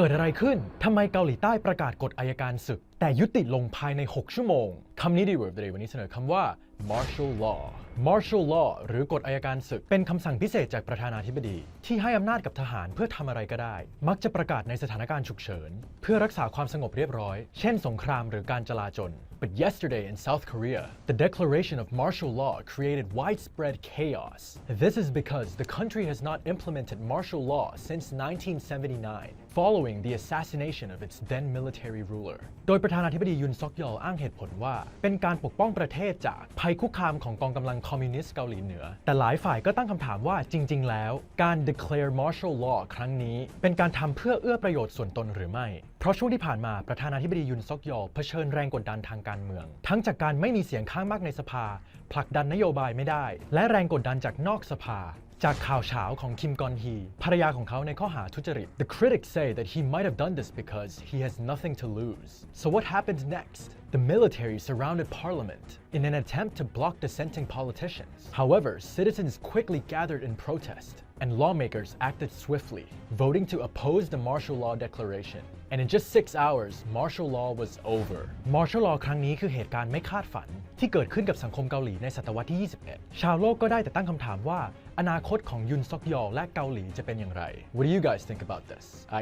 เกิดอะไรขึ้น ทำไมเกาหลีใต้ประกาศกฎอายการศึก แต่ยุติลงภายใน 6 ชั่วโมง คำนี้ดีเวิร์ดเดย์วันนี้เสนอคำว่า martial law martial law หรือกฎอายการศึก เป็นคำสั่งพิเศษจากประธานาธิบดี ที่ให้อำนาจกับทหารเพื่อทำอะไรก็ได้ มักจะประกาศในสถานการณ์ฉุกเฉิน เพื่อรักษาความสงบเรียบร้อย เช่นสงครามหรือการจลาจล But yesterday in South Korea, the declaration of martial law created widespread chaos. This is because the country has not implemented martial law since 1979, following the assassination of its then military ruler. โดยประธานาธิบดียุนซอกยอลอ้างเหตุผลว่าเป็นการปกป้องประเทศจากภัยคุกคามของกองกำลังคอมมิวนิสต์เกาหลีเหนือ แต่หลายฝ่ายก็ตั้งคำถามว่าจริง ๆ แล้ว การ declare martial law ครั้งนี้ เป็นการทำเพื่อเอื้อประโยชน์ส่วนตนหรือไม่ เพราะช่วงที่ผ่านมาประธานาธิบดียุนซอกยอลเผชิญแรงกดดันทางการเมือง ทั้งจากการไม่มีเสียงข้างมากในสภา ผลักดันนโยบายไม่ได้ และแรงกดดันจากนอกสภาจากข่าวเฉาของคิมกอนฮีภรรยาของเขาในข้อหาทุจริต The critics say that he might have done this because he has nothing to lose. So what happened next? The military surrounded parliament in an attempt to block dissenting politicians. However, citizens quickly gathered in protest, and lawmakers acted swiftly, voting to oppose the martial law declaration. And in just six hours, martial law was over. Martial law ครั้งนี้คือเหตุการณ์ไม่คาดฝัน ที่เกิดขึ้นกับสังคมเกาหลีในศตวรรษที่ 21 ชาวโลกก็ได้แต่ตั้งคำถามว่า อนาคตของยุนซอกยอลและเกาหลีจะเป็นอย่างไร What do you guys think about this? I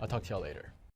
I'll talk to y'all later.